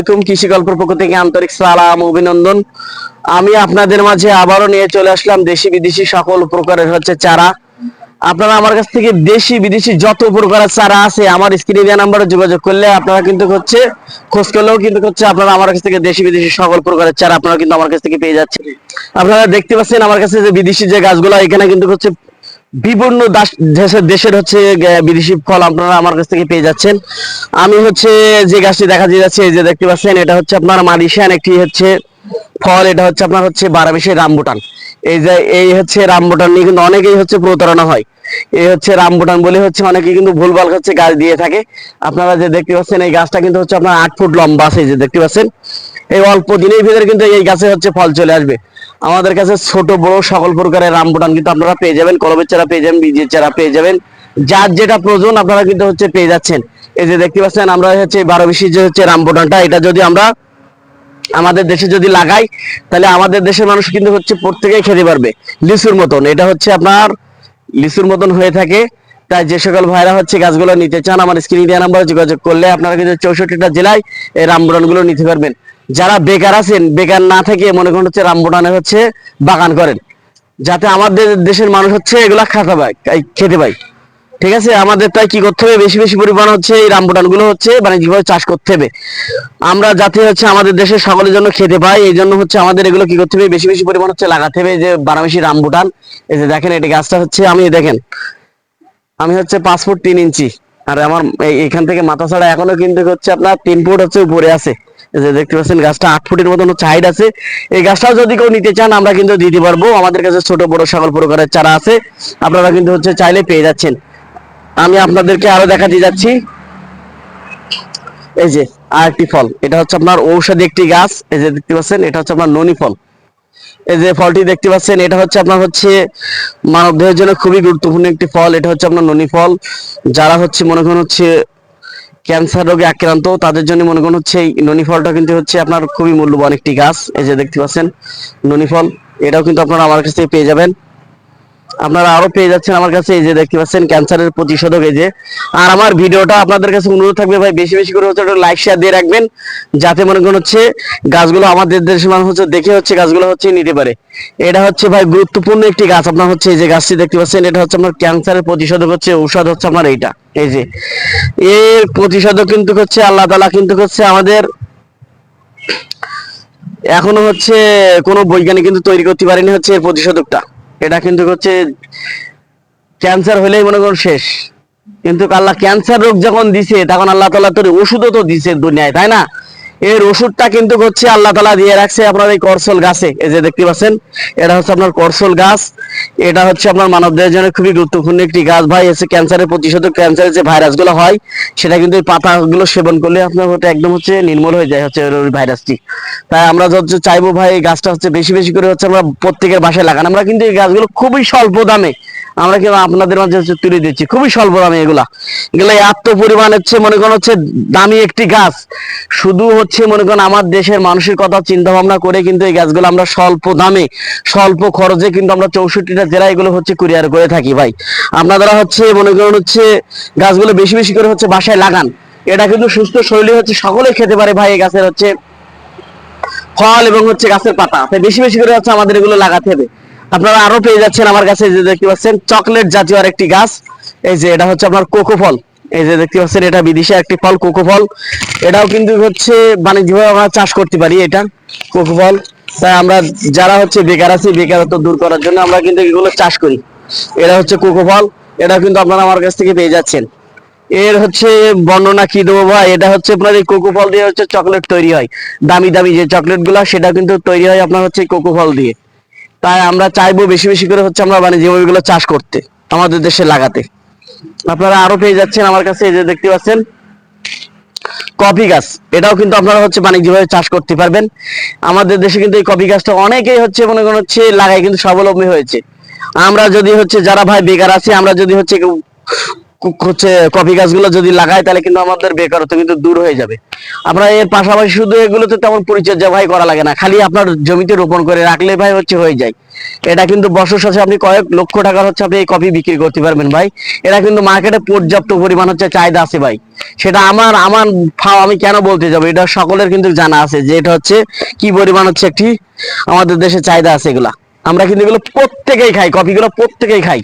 আলাইকুম কৃষি গল্পের পক্ষ থেকে আন্তরিক সালাম, অভিনন্দন। আমি আপনাদের মাঝে আবারও নিয়ে চলে আসলাম দেশি বিদেশি সকল প্রকারের হচ্ছে চারা। আপনারা আমার কাছ থেকে দেশি বিদেশি যত প্রকারের চারা আছে, আমার স্ক্রিনে দেওয়া নাম্বারে যোগাযোগ করলে আপনারা কিন্তু হচ্ছে খোঁজ করলেও কিন্তু হচ্ছে আপনারা আমার কাছ থেকে দেশি বিদেশি সকল প্রকারের চারা আপনারা কিন্তু আমার কাছ থেকে পেয়ে যাচ্ছেন। আপনারা দেখতে পাচ্ছেন আমার কাছে যে বিদেশি যে গাছগুলো, এখানে কিন্তু হচ্ছে বিভিন্ন দেশের হচ্ছে বিদেশি ফল আপনারা আমার কাছ থেকে পেয়ে যাচ্ছেন। আমি হচ্ছে যে গাছটি দেখা যাচ্ছে, এই যে দেখতে পাচ্ছেন, এটা হচ্ছে আপনার মাদিশান একটি হচ্ছে ফল, এটা হচ্ছে আপনার হচ্ছে বারাবিশের রামবুটান এই যে এই হচ্ছে রামবুটান নিয়ে কিন্তু অনেকেই হচ্ছে প্রতারণা হয়। এই হচ্ছে রামবুটান বলে হচ্ছে অনেকে কিন্তু ভুলভাল হচ্ছে গাছ দিয়ে থাকে। আপনারা যে দেখতে পাচ্ছেন এই গাছটা কিন্তু হচ্ছে আপনার আট ফুট লম্বা আছে যে দেখতে পাচ্ছেন। এই অল্প দিনের ভিতরে কিন্তু এই গাছে হচ্ছে ফল চলে আসবে। আমাদের কাছে ছোট, বড় সকল প্রকারের রামবুটান কিন্তু আপনারা পেয়ে যাবেন, কলমের চারা পেয়ে যাবেন, বীজের চারা পেয়ে যাবেন। যার যেটা প্রয়োজন আপনারা কিন্তু হচ্ছে পেয়ে যাচ্ছেন। এই যে দেখতে পাচ্ছেন আমরা হচ্ছে বারো বিশি যে হচ্ছে রামবুটানটা এটা যদি আমরা আমাদের দেশে যদি লাগাই, তাহলে আমাদের দেশের মানুষ কিন্তু হচ্ছে প্রত্যেকেই খেতে পারবে, লিচুর মতন। এটা হচ্ছে আপনার লিচুর মতন হয়ে থাকে। তাই যে সকল ভাইরা হচ্ছে গাছগুলো নিতে চান, আমার স্ক্রিনে দেওয়া নাম্বারে যোগাযোগ করলে আপনারা কিন্তু চৌষট্টিটা জেলায় এই রামবুটানগুলো নিতে পারবেন। যারা বেকার আছেন, বেকার না থেকে মনে করেন হচ্ছে রামবুটানে হচ্ছে বাগান করেন। যাতে আমাদের দেশের মানুষ হচ্ছে এগুলা খাতে পায় খেতে পায়। ঠিক আছে, আমাদের তাই কি করতে হবে? বেশি বেশি পরিমাণ হচ্ছে এই রামবুটানগুলো হচ্ছে মানে যেভাবে চাষ করতে হবে। আমরা যাতে হচ্ছে আমাদের দেশে সকলের জন্য খেতে পাই, এই জন্য হচ্ছে আমাদের এগুলো কি করতে হবে? বেশি বেশি পরিমাণ হচ্ছে লাগাতে হবে যে বারামেশি রামবুটান। এই যে দেখেন এই গাছটা হচ্ছে, আমি দেখেন, আমি হচ্ছে পাঁচ ফুট তিন ইঞ্চি। আর আমার এখান থেকে মাথা ছাড়া এখনও কিন্তু হচ্ছে আপনার তিন ফুট হচ্ছে উপরে আছে। যে দেখতে পাচ্ছেন, গাছটা আট ফুটের মতন হচ্ছে আছে। এই গাছটাও যদি কেউ নিতে চান, আমরা কিন্তু দিতে পারব। আমাদের কাছে ছোট, বড় সকল প্রকারের চারা আছে। আপনারা কিন্তু হচ্ছে চাইলে পেয়ে যাচ্ছেন। আমি আপনাদেরকে আরও দেখাতে যাচ্ছি। এই যে আর একটি ফল, এটা হচ্ছে আপনার ঔষধি একটি গাছ। এই যে দেখতে পাচ্ছেন, এটা হচ্ছে আপনার ননি ফল। এই যে ফলটি দেখতে পাচ্ছেন, এটা হচ্ছে আপনার হচ্ছে মানব দেহের জন্য খুবই গুরুত্বপূর্ণ একটি ফল। এটা হচ্ছে আপনার ননি ফল। যারা হচ্ছে মনে করেন হচ্ছে ক্যান্সার রোগে আক্রান্ত, তাদের জন্য মনে করেন হচ্ছে এই ননি ফলটা কিন্তু হচ্ছে আপনার খুবই মূল্যবান একটি গাছ। এই যে দেখতে পাচ্ছেন, ননি ফল। এটাও কিন্তু আপনারা আমার কাছ থেকে পেয়ে যাবেন। আপনারা আরও পেয়ে যাচ্ছেন আমার কাছে, এই যে দেখতে পাচ্ছেন ক্যান্সারের প্রতিষেধক এই যে। আর আমার ভিডিওটা আপনাদের কাছে অনুরোধ থাকবে ভাই, বেশি বেশি করে হচ্ছে লাইক শেয়ার দিয়ে রাখবেন, যাতে মনে করেন হচ্ছে গাছগুলো আমাদের দেশের মানুষ হচ্ছে দেখে হচ্ছে গাছগুলো হচ্ছে নিতে পারে। এটা হচ্ছে ভাই গুরুত্বপূর্ণ একটি গাছ, আপনার হচ্ছে এই যে গাছটি দেখতে পাচ্ছেন, এটা হচ্ছে আপনার ক্যান্সারের প্রতিষেধক হচ্ছে ঔষধ হচ্ছে আপনার এইটা, এই যে। এর প্রতিষেধক কিন্তু হচ্ছে আল্লাহ তালা কিন্তু হচ্ছে আমাদের এখনও হচ্ছে কোনো বৈজ্ঞানিক কিন্তু তৈরি করতে পারেনি হচ্ছে এর প্রতিষেধকটা। এটা কিন্তু হচ্ছে ক্যান্সার হলেই মনে করুন শেষ। কিন্তু আল্লাহ ক্যান্সার রোগ যখন দিছে, তখন আল্লাহ তালা তোর ওষুধও তো দিছে দুনিয়ায়, তাই না? এর ওষুধটা কিন্তু হচ্ছে আল্লাহ তালা দিয়ে রাখছে আপনার এই করসল গাছে। এই যে দেখতে পাচ্ছেন, এটা হচ্ছে আপনার করসল গাছ। এটা হচ্ছে আপনার মানবদেহের জন্য খুবই গুরুত্বপূর্ণ একটি গাছ। ভাই, এসে ক্যান্সারের প্রতিষেধক ক্যান্সারের যে ভাইরাসগুলো হয়, সেটা কিন্তু এই পাতাগুলো সেবন করলে আপনার হচ্ছে একদম হচ্ছে নির্মূল হয়ে যায় হচ্ছে ওই ভাইরাসটি। তাই আমরা হচ্ছে চাইব ভাই, এই গাছটা হচ্ছে বেশি বেশি করে হচ্ছে আমরা প্রত্যেকের বাসায় লাগান। আমরা কিন্তু এই গাছগুলো খুবই স্বল্প দামে আমরা কিন্তু আপনাদের মাঝে হচ্ছে তুলে দিচ্ছি? খুবই স্বল্প দামে এগুলা। এগুলো এত পরিমাণ হচ্ছে, মনে করেন হচ্ছে দামি একটি গাছ। শুধু হচ্ছে মনে করেন আমার দেশের মানুষের কথা চিন্তা ভাবনা করে কিন্তু এই গাছগুলো আমরা স্বল্প দামে, স্বল্প খরচে কিন্তু আমরা চৌষট্টিটা জেলায় এগুলো হচ্ছে কুরিয়ার করে থাকি ভাই। আপনারা হচ্ছে মনে করেন হচ্ছে গাছগুলো বেশি বেশি করে হচ্ছে বাসায় লাগান। এটা কিন্তু সুস্থ শৈলী হচ্ছে সকলে খেতে পারে ভাই এই গাছের হচ্ছে ফল এবং হচ্ছে গাছের পাতা। বেশি বেশি করে হচ্ছে আমাদের এগুলো লাগাতে হবে। আপনারা আরও পেয়ে যাচ্ছেন আমার কাছে যে দেখতে পাচ্ছেন, চকলেট জাতীয় আর একটি গাছ। এই যে এটা হচ্ছে আপনার কোকো ফল। এই যে দেখতে পাচ্ছেন, এটা বিদেশি একটি ফল, কোকো ফল। এটাও কিন্তু হচ্ছে বাণিজ্যিকভাবে আমরা চাষ করতে পারি এটা, কোকো ফল। তাই আমরা যারা হচ্ছে বেকার আছি, বেকারত্ব দূর করার জন্য আমরা কিন্তু এগুলো চাষ করি। এটা হচ্ছে কোকো ফল, এটা কিন্তু আপনারা আমার কাছ থেকে পেয়ে যাচ্ছেন। এর হচ্ছে বর্ণনা কি দেবো ভাই? এটা হচ্ছে আপনার এই কোকো ফল দিয়ে হচ্ছে চকলেট তৈরি হয়। দামি দামি যে চকলেটগুলা সেটা কিন্তু তৈরি হয় আপনার হচ্ছে কোকো ফল দিয়ে। তাই আমরা চাইব বেশি বেশি করে হচ্ছে আমরা বাণিজ্যগুলো চাষ করতে, আমাদের দেশে লাগাতে। আপনারা আরও পেয়ে যাচ্ছেন আমার কাছে, এই যে দেখতে পাচ্ছেন, কফি গাছ। এটাও কিন্তু আপনারা হচ্ছে বাণিজ্যিকভাবে চাষ করতে পারবেন। আমাদের দেশে কিন্তু এই কফি গাছটা অনেকেই হচ্ছে মনে করেন হচ্ছে লাগাই কিন্তু স্বাবলম্বী হয়েছে। আমরা যদি হচ্ছে, যারা ভাই বেকার আছে, আমরা যদি হচ্ছে হচ্ছে কফি গাছগুলো যদি লাগাই তাহলে কিন্তু আমাদের বেকারত্ব কিন্তু দূর হয়ে যাবে। আপনার এর পাশাপাশি শুধু এগুলোতে তেমন পরিচর্যা ভাই করা লাগে না, খালি আপনার জমিতে রোপণ করে রাখলে ভাই হচ্ছে হয়ে যায়। এটা কিন্তু বছর শেষে আপনি কয়েক লক্ষ টাকার হচ্ছে আপনি এই কফি বিক্রি করতে পারবেন ভাই। এটা কিন্তু মার্কেটে পর্যাপ্ত পরিমাণ হচ্ছে চাহিদা আছে ভাই। সেটা আমার আমার আমি কেন বলতে যাব, এটা সকলের কিন্তু জানা আছে যে এটা হচ্ছে কি পরিমাণ হচ্ছে একটি আমাদের দেশে চাহিদা আছে এগুলা। আমরা কিন্তু এগুলো প্রত্যেকেই খাই, কফিগুলো প্রত্যেকেই খাই।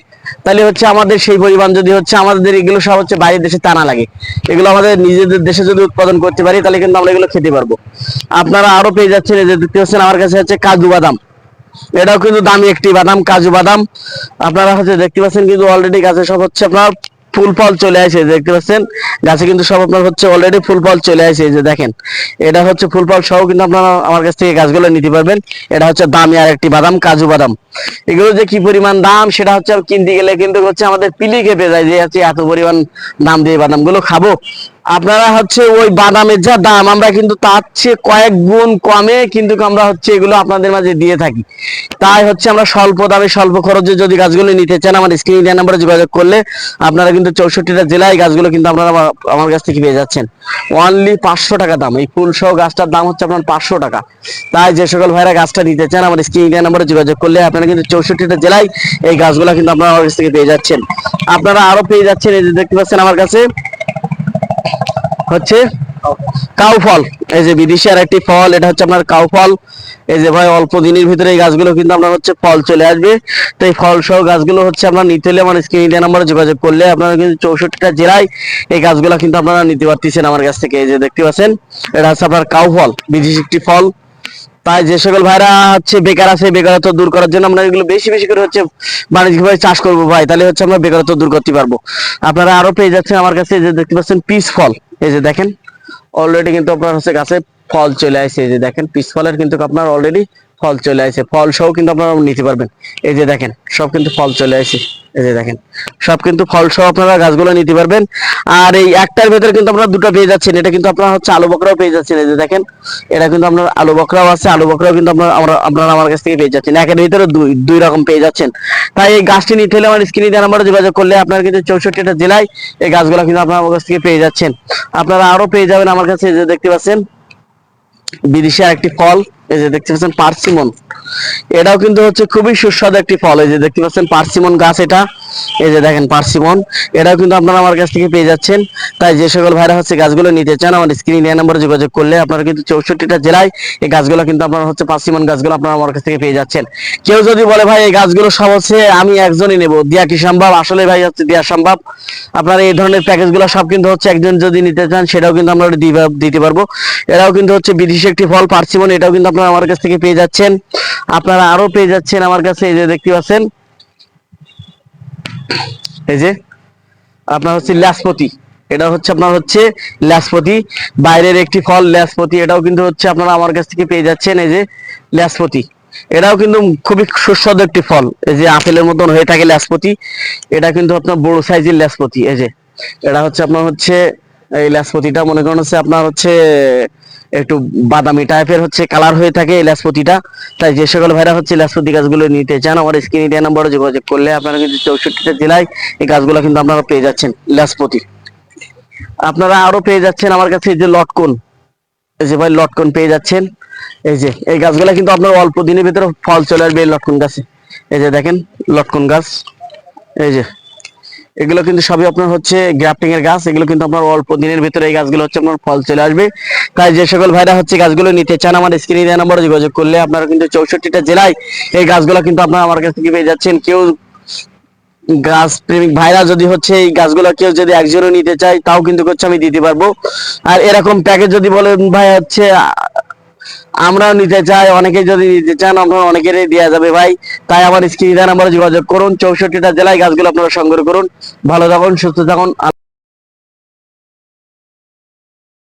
তাহলে হচ্ছে আমাদের সেই পরিমাণ যদি হচ্ছে আমাদের এগুলো সব হচ্ছে বাইরের দেশে টানা লাগে। এগুলো আমাদের নিজেদের দেশে যদি উৎপাদন করতে পারি, তাহলে কিন্তু আমরা এগুলো খেতে পারব। আপনারা আরও পেয়ে যাচ্ছেন দেখতে পাচ্ছেন, আমার কাছে হচ্ছে কাজু বাদাম। এটাও কিন্তু দামি একটি বাদাম, কাজু বাদাম। আপনারা হচ্ছে দেখতে পাচ্ছেন কিন্তু অলরেডি গাছে সব হচ্ছে আপনার ফুল ফল চলে আসে, দেখতে পাচ্ছেন? গাছে কিন্তু সব আপনার হচ্ছে অলরেডি ফুল ফল চলে আসে যে দেখেন। এটা হচ্ছে ফুল ফল সহ কিন্তু আপনারা আমার কাছ থেকে গাছগুলো নিতে পারবেন। এটা হচ্ছে দামি আর একটি বাদাম, কাজু বাদাম। এগুলো যে কি পরিমাণ দাম, সেটা হচ্ছে কিনতে গেলে কিন্তু হচ্ছে আমাদের পিলি কেঁপে যায় যে হচ্ছে এত পরিমাণ দাম দিয়ে বাদামগুলো খাব। আপনারা হচ্ছে ওই বাদামের যা দাম, আমরা কিন্তু তার চেয়ে কয়েক গুণ কমে কিন্তু আমরা হচ্ছে এগুলো আপনাদের মাঝে দিয়ে থাকি। তাই হচ্ছে আমরা স্বল্প দামে, স্বল্প খরচে যদি গাছগুলো নিতে চান, আমার স্ক্রিন দেওয়া নাম্বারে যোগাযোগ করলে আপনারা কিন্তু চৌষট্টিটা জেলায় গাছগুলো কিন্তু আপনারা আমার- আমার কাছ থেকে পেয়ে যাচ্ছেন। অনলি পাঁচশো টাকা দাম, এই ফুল সহ গাছটার দাম হচ্ছে আপনার পাঁচশো টাকা। তাই যে সকল ভাইরা গাছটা নিতে চান, আমার স্ক্রিন দেওয়া নাম্বারে যোগাযোগ করলে আপনারা কিন্তু চৌষট্টিটা জেলায় এই গাছগুলো কিন্তু আপনারা আমার কাছ থেকে পেয়ে যাচ্ছেন। আপনারা আরও পেয়ে যাচ্ছেন এই যে দেখতে পাচ্ছেন আমার কাছে হচ্ছে কাউ ফল। এই যে বিদেশি আর একটি ফল, এটা হচ্ছে আপনার কাউ ফল। এই যে ভাই, অল্প দিনের ভিতরে এই গাছগুলো কিন্তু আপনার হচ্ছে ফল চলে আসবে। তো এই ফল সহ গাছগুলো হচ্ছে আপনার নিতে হলে আমার স্ক্রিন ইন্ডিয়া নাম্বারে যোগাযোগ করলে আপনারা কিন্তু চৌষট্টিটা জেলায় এই গাছগুলো কিন্তু আপনারা নিতে পারতেছেন আমার কাছ থেকে। এই যে দেখতে পাচ্ছেন, এটা হচ্ছে আপনার কাউ ফল, বিদেশি একটি ফল। তাই যে সকল ভাইরা হচ্ছে বেকার আছে, বেকারত্ব দূর করার জন্য আমরা এগুলো বেশি বেশি করে হচ্ছে বাণিজ্যিকভাবে চাষ করব ভাই। তাহলে হচ্ছে আমরা বেকারত্ব দূর করতে পারব। আপনারা আরও পেয়ে যাচ্ছেন আমার কাছে যে দেখতে পাচ্ছেন পিস ফল। এই যে দেখেন অলরেডি কিন্তু আপনার হচ্ছে গাছে ফল চলে আসছে এই যে দেখেন, পিস ফলের কিন্তু আপনার অলরেডি ফল চলে আসে। ফল সহ কিন্তু আপনারা নিতে পারবেন। এই যে দেখেন, সব কিন্তু ফল চলে আসে। এই যে দেখেন, সব কিন্তু ফল সহ আপনারা গাছগুলো নিতে পারবেন। আর এই একটার ভেতরে কিন্তু আপনারা দুটো পেয়ে যাচ্ছেন। এটা কিন্তু আপনারা হচ্ছে আলু বকরাও পেয়ে যাচ্ছেন। এই যে দেখেন, এটা কিন্তু আপনার আলু বকরাও আছে। আলু বকরাও কিন্তু আপনার আমরা আপনারা আমার কাছ থেকে পেয়ে যাচ্ছেন। একের ভিতরে দুই দুই রকম পেয়ে যাচ্ছেন। তাই এই গাছটি নিতে হলে আমার স্ক্রিনে দেওয়া নাম্বারে যোগাযোগ করলে আপনার কিন্তু চৌষট্টিটা জেলায় এই গাছগুলো কিন্তু আপনারা আমার কাছ থেকে পেয়ে যাচ্ছেন। আপনারা আরও পেয়ে যাবেন আমার কাছে এই যে দেখতে পাচ্ছেন। বিদেশি একটি ফল। এই যে দেখতে পাচ্ছেন পার্সিমন। এটাও কিন্তু হচ্ছে খুবই সুস্বাদু একটি ফল। এই যে দেখতে পাচ্ছেন পার্সিমন গাছ এটা। এই যে দেখেন পার্সিমন। এটাও কিন্তু আপনারা আমার কাছ থেকে পেয়ে যাচ্ছেন। তাই যে সকল ভাইরা হচ্ছে গাছগুলো নিতে চান, আমার স্ক্রিন দেওয়া নাম্বারে যোগাযোগ করলে আপনারা কিন্তু চৌষট্টিটা জেলায় এই গাছগুলো কিন্তু আপনারা হচ্ছে পার্সিমন গাছগুলো আপনারা আমার কাছ থেকে পেয়ে যাচ্ছেন। কেউ যদি বলে, ভাই, এই গাছগুলো সব হচ্ছে আমি একজনই নেব। দেওয়া কি সম্ভব? আসলে ভাই, হচ্ছে দেওয়া সম্ভব। আপনারা এই ধরনের প্যাকেজগুলো সব কিন্তু হচ্ছে একজন যদি নিতে চান, সেটাও কিন্তু আমরা দিতে পারব। এটাও কিন্তু হচ্ছে বিদেশি একটি ফল, পার্সিমন, এটাও কিন্তু আপনারা আমার কাছ থেকে পেয়ে যাচ্ছেন। আপনারা আরও পেয়ে যাচ্ছেন আমার কাছে, এই যে দেখতে পাচ্ছেন। এই যে, আপনার হচ্ছে ল্যাসপতি। এটা হচ্ছে আপনার হচ্ছে ল্যাসপতি। বাইরের একটি ফল ল্যাসপতি, এটাও কিন্তু হচ্ছে আপনারা আমার কাছ থেকে পেয়ে যাচ্ছেন, এই যে ল্যাসপতি। এটাও কিন্তু খুবই সুস্বাদু একটি ফল। এই যে আপেলের মতন হয়ে থাকে ল্যাসপতি। এটা কিন্তু আপনার বড় সাইজের ল্যাসপতি, এই যে। এটা হচ্ছে আপনার হচ্ছে এই ল্যাসপতিটা, মনে করেন হচ্ছে আপনার হচ্ছে একটু বাদামি টাইপের হচ্ছে কালার হয়ে থাকে এই ল্যাসপতিটা। তাই যে সকল ভাইরা হচ্ছে ল্যাসপতি গাছগুলো নিতে চান, আমার স্ক্রিনে দেওয়া নাম্বারে যোগাযোগ করলে আপনারা কিন্তু চৌষট্টিটা জেলায় এই গাছগুলো কিন্তু আপনারা পেয়ে যাচ্ছেন ল্যাসপতি। আপনারা আরও পেয়ে যাচ্ছেন আমার কাছে এই যে লটকন। এই যে ভাই লটকন পেয়ে যাচ্ছেন। এই যে, এই গাছগুলো কিন্তু আপনার অল্প দিনের ভিতরে ফল চলে আসবে এই লটকন গাছে। এই যে দেখেন লটকন গাছ। এই যে এগুলো কিন্তু সবই আপনার হচ্ছে গ্রাফটিং এর গাছ, এগুলো কিন্তু আপনার অল্প দিনের ভিতরে এই গাছগুলো হচ্ছে আপনার ফল চলে আসবে। তাই যে সকল ভাইরা হচ্ছে গাছগুলো নিতে চান আমার স্ক্রিনে দেওয়া নাম্বারে যোগাযোগ করলে আপনারা কিন্তু চৌষট্টিটা জেলায় এই গাছগুলো কিন্তু আপনারা আমার কাছ থেকে পেয়ে যাচ্ছেন। কেউ গাছ প্রেমিক ভাইরা যদি হচ্ছে এই গাছগুলো কেউ যদি একজনও নিতে চায়, তাও কিন্তু হচ্ছে আমি দিতে পারব। আর এরকম প্যাকেজ যদি বলেন ভাই, হচ্ছে আমরাও নিতে চাই, অনেকে যদি নিতে চান আপনারা অনেকেরই দেওয়া যাবে ভাই। তাই আমার স্ক্রিনে নাম্বারে যোগাযোগ করুন, চৌষট্টিটা জেলায় গাছগুলো আপনারা সংগ্রহ করুন। ভালো থাকুন, সুস্থ থাকুন